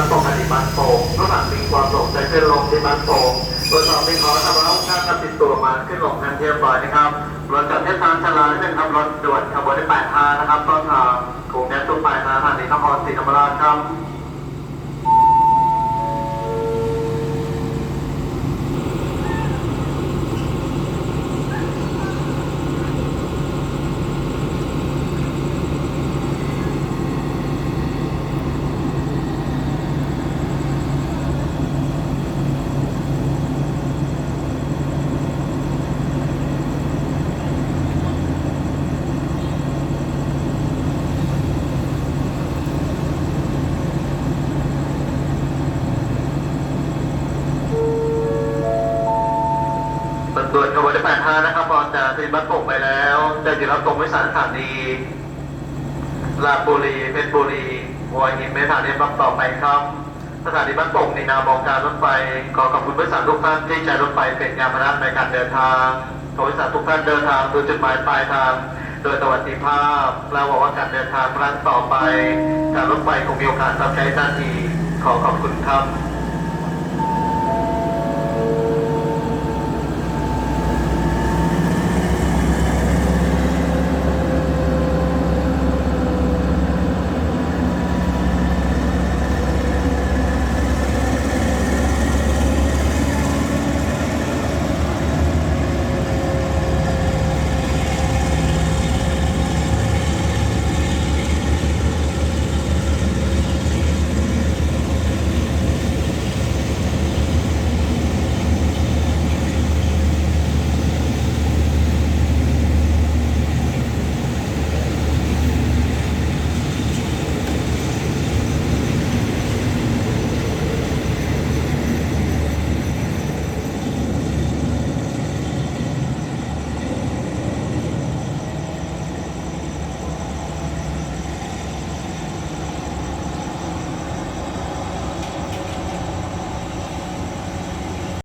มันตรงกันในบางโตระหว่างมีความหลงแต่ขึ้นลงในบางโตตรวจสอบมีขอทำร้างข้างกับติดตัวมาขึ้นลงทันเรียบร้อยนะครับรถจัดเทศทางชลาหนึ่งครับรถด่วนขบวนที่แปดทางนะครับต้นทางกรุงเทตุ้มปลายทางทางนครศรีธรรมราชครับ ตำรวจขบวนที่แปดห้านะครับออจากสถานีบ้านโป่งไปแล้วจะอยู่รับตรงวิสารสถานีลาบุรีเพชรบุรีหัวหินเมสถานีบังต่อไปครับ สถานีบ้านโป่งในนามองการรถไฟขอขอบคุณบริษัททุกท่านที่ใช้รถไฟเป็นยานพาหนะในการเดินทางขอบริษัททุกท่านเดินทางสู่จุดหมายปลายทาง โดยสวัสดิภาพ และหวังว่าการเดินทางครั้งต่อไป การรถไฟคงมีโอกาสทำใช้ทันทีขอขอบคุณครับ